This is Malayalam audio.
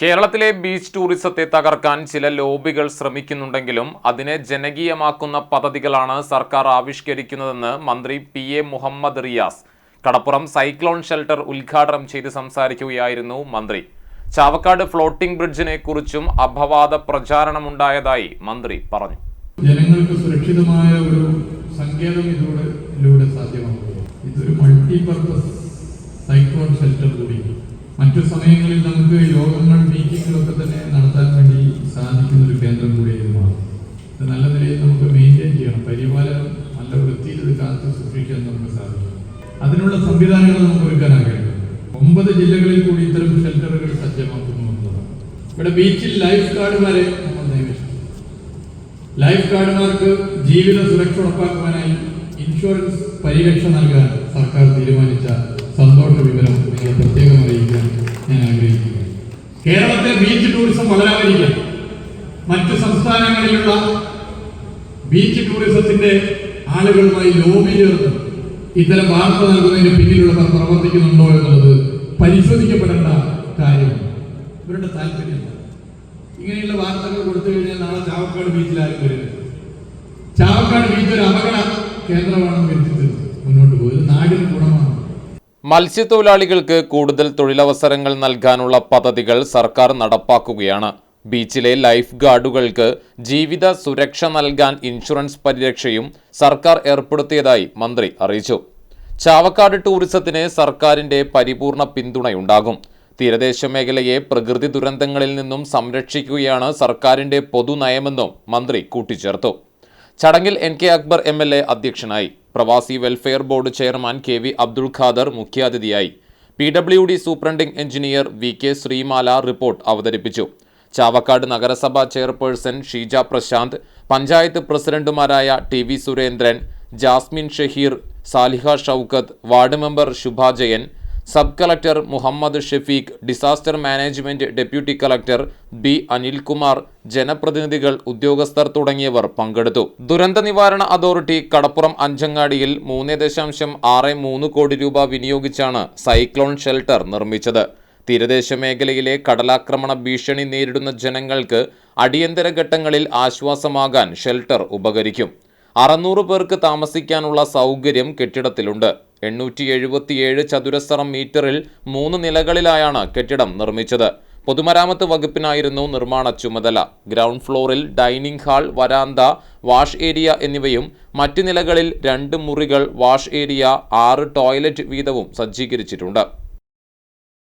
കേരളത്തിലെ ബീച്ച് ടൂറിസത്തെ തകർക്കാൻ ചില ലോബികൾ ശ്രമിക്കുന്നുണ്ടെങ്കിലും അതിനെ ജനകീയമാക്കുന്ന പദ്ധതികളാണ് സർക്കാർ ആവിഷ്കരിക്കുന്നതെന്ന് മന്ത്രി P A Muhammad Riyas. Kadappuram cyclone shelter ഉദ്ഘാടനം ചെയ്ത് സംസാരിക്കുകയായിരുന്നു മന്ത്രി. ചാവക്കാട് ഫ്ലോട്ടിംഗ് ബ്രിഡ്ജിനെ കുറിച്ചും അപവാദ പ്രചാരണമുണ്ടായതായി മന്ത്രി പറഞ്ഞു. ജനങ്ങൾക്ക് സുരക്ഷിതമായ ഒരു സങ്കേതം ഇതിലൂടെ സാധ്യമാകും ഇതൊരു മൾട്ടിപർപ്പസ് സൈക്ലോൺ ഷെൽട്ടർ കൂടി. മറ്റു സമയങ്ങളിൽ നമുക്ക് യോഗങ്ങൾ മീറ്റിങ്ങുകളൊക്കെ തന്നെ നടത്താൻ വേണ്ടി സാധിക്കുന്ന ഒരു കേന്ദ്രം കൂടി ഇത് നല്ല നിലയിൽ നമുക്ക് മെയിന്റെയിൻ ചെയ്യണം. പരിപാലനം നല്ല വൃത്തിയിൽ ഇത് കാത്ത് സൂക്ഷിക്കാൻ നമുക്ക് സാധിക്കും. അതിനുള്ള സംവിധാനങ്ങൾ നമുക്ക് ഒരുക്കാനാകേണ്ടത് ഒമ്പത് ജില്ലകളിൽ കൂടി ഇത്തരം ഷെൽട്ടറുകൾ സജ്ജമാക്കുന്നു എന്നുള്ളതാണ്. ഇവിടെ ബീച്ചിൽ ലൈഫ് ഗാർഡുമാരെ നമ്മൾ ലൈഫ് ഗാർഡുമാർക്ക് ജീവിത സുരക്ഷ ഉറപ്പാക്കുവാനായി ഇൻഷുറൻസ് പരിരക്ഷ നൽകാൻ സർക്കാർ തീരുമാനിച്ച കേരളത്തെ ബീച്ച് ടൂറിസം വളരാതിരിക്കാൻ മറ്റു സംസ്ഥാനങ്ങളിലുള്ള ബീച്ച് ടൂറിസത്തിന്റെ ആളുകളുമായി ലോബി ചേർന്ന് ഇത്തരം വാർത്ത നൽകുന്നതിന് പിന്നിലുള്ളവർ പ്രവർത്തിക്കുന്നുണ്ടോ എന്നുള്ളത് പരിശോധിക്കപ്പെടേണ്ട കാര്യമാണ് ഇവരുടെ താല്പര്യം. ഇങ്ങനെയുള്ള വാർത്തകൾ കൊടുത്തു കഴിഞ്ഞാൽ നാളെ ചാവക്കാട് ബീച്ചിൽ ചാവക്കാട് ബീച്ച് ഒരു അപകട കേന്ദ്രമാണെന്ന് വരുത്തിട്ട് മത്സ്യത്തൊഴിലാളികൾക്ക് കൂടുതൽ തൊഴിലവസരങ്ങൾ നൽകാനുള്ള പദ്ധതികൾ സർക്കാർ നടപ്പാക്കുകയാണ്. ബീച്ചിലെ ലൈഫ് ഗാർഡുകൾക്ക് ജീവിത സുരക്ഷ നൽകാൻ ഇൻഷുറൻസ് പരിരക്ഷയും സർക്കാർ ഏർപ്പെടുത്തിയതായി മന്ത്രി അറിയിച്ചു. ചാവക്കാട് ടൂറിസത്തിന് സർക്കാരിന്റെ പരിപൂർണ പിന്തുണയുണ്ടാകും. തീരദേശ മേഖലയെ പ്രകൃതി ദുരന്തങ്ങളിൽ നിന്നും സംരക്ഷിക്കുകയാണ് സർക്കാരിന്റെ പൊതുനയമെന്നും മന്ത്രി കൂട്ടിച്ചേർത്തു. ചടങ്ങിൽ എൻ കെ അക്ബർ എ അധ്യക്ഷനായി. പ്രവാസി welfare board chairman K V Abdul Khader മുഖ്യാതിഥിയായി. P W D superintending engineer V K Sreemala report അവതരിപ്പിച്ചു. ചാവക്കാട് നഗരസഭാ ചെയർപേഴ്സൺ ഷീജ പ്രശാന്ത് പഞ്ചായത്ത് പ്രസിഡന്റുമാരായ T V Surendran Jasmin Shaheer Saliha Shoukath ward member Shubha Jayan sub collector Muhammad Shefeeq disaster management deputy collector B Anilkumar ജനപ്രതിനിധികൾ ഉദ്യോഗസ്ഥർ തുടങ്ങിയവർ പങ്കെടുത്തു. ദുരന്ത നിവാരണ അതോറിറ്റി കടപ്പുറം അഞ്ചങ്ങാടിയിൽ മൂന്ന് ദശാംശം ആറ് മൂന്ന് കോടി രൂപ വിനിയോഗിച്ചാണ് സൈക്ലോൺ ഷെൽട്ടർ നിർമ്മിച്ചത്. തീരദേശ മേഖലയിലെ കടലാക്രമണ ഭീഷണി നേരിടുന്ന ജനങ്ങൾക്ക് അടിയന്തര ഘട്ടങ്ങളിൽ ആശ്വാസമാകാൻ ഷെൽട്ടർ ഉപകരിക്കും. അറുന്നൂറ് പേർക്ക് താമസിക്കാനുള്ള സൗകര്യം കെട്ടിടത്തിലുണ്ട്. എണ്ണൂറ്റി എഴുപത്തിയേഴ് ചതുരശ്ര മീറ്ററിൽ മൂന്ന് നിലകളിലായാണ് കെട്ടിടം നിർമ്മിച്ചത്. പൊതുമരാമത്ത് വകുപ്പിനായിരുന്നു നിർമ്മാണ ചുമതല. ഗ്രൗണ്ട് ഫ്ലോറിൽ ഡൈനിങ് ഹാൾ വരാന്ത വാഷ് ഏരിയ എന്നിവയും മറ്റ് നിലകളിൽ രണ്ട് മുറികൾ വാഷ് ഏരിയ ആറ് ടോയ്ലറ്റ് വീതവും സജ്ജീകരിച്ചിട്ടുണ്ട്.